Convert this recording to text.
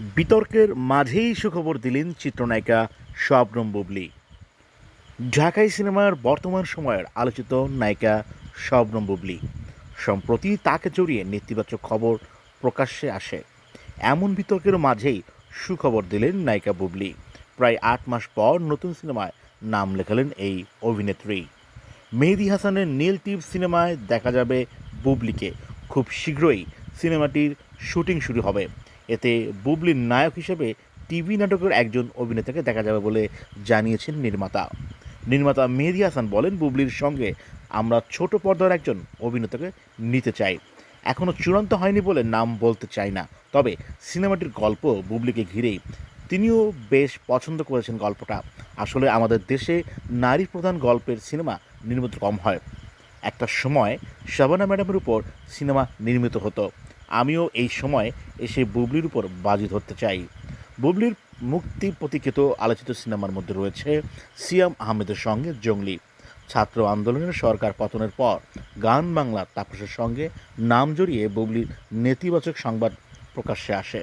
বিতর্কের মাঝেই সুখবর দিলেন চিত্রনায়িকা শবনম বুবলি। ঢাকাই সিনেমার বর্তমান সময়ের আলোচিত নায়িকা শবনম বুবলি। সম্প্রতি তাকে জড়িয়ে নেতিবাচক খবর প্রকাশ্যে আসে। এমন বিতর্কের মাঝেই সুখবর দিলেন নায়িকা বুবলি। প্রায় আট মাস পর নতুন সিনেমায় নাম লেখালেন এই অভিনেত্রী। মেহেদি হাসানের নীল টিপ সিনেমায় দেখা যাবে বুবলিকে। খুব শীঘ্রই সিনেমাটির শুটিং শুরু হবে। এতে বুবলির নায়ক হিসেবে টিভি নাটকের একজন অভিনেতাকে দেখা যাবে বলে জানিয়েছেন নির্মাতা। নির্মাতা মেহেদি হাসান বলেন, বুবলির সঙ্গে আমরা ছোট পর্দার একজন অভিনেতাকে নিতে চাই। এখনও চূড়ান্ত হয়নি বলে নাম বলতে চাই না। তবে সিনেমাটির গল্প বুবলিকে ঘিরেই তিনিও বেশ পছন্দ করেছেন গল্পটা। আসলে আমাদের দেশে নারী প্রধান গল্পের সিনেমা নির্মিত কম হয়। একটা সময় শাবানা ম্যাডামের উপর সিনেমা নির্মিত হতো। আমিও এই সময় এসে বুবলির উপর বাজি ধরতে চাই। বুবলির মুক্তি প্রতীক্ষিত আলোচিত সিনেমার মধ্যে রয়েছে সিয়াম আহমেদের সঙ্গে জঙ্গলি। ছাত্র আন্দোলনের সরকার পতনের পর গান বাংলা তাপসের সঙ্গে নাম জড়িয়ে বুবলির নেতিবাচক সংবাদ প্রকাশ্যে আসে।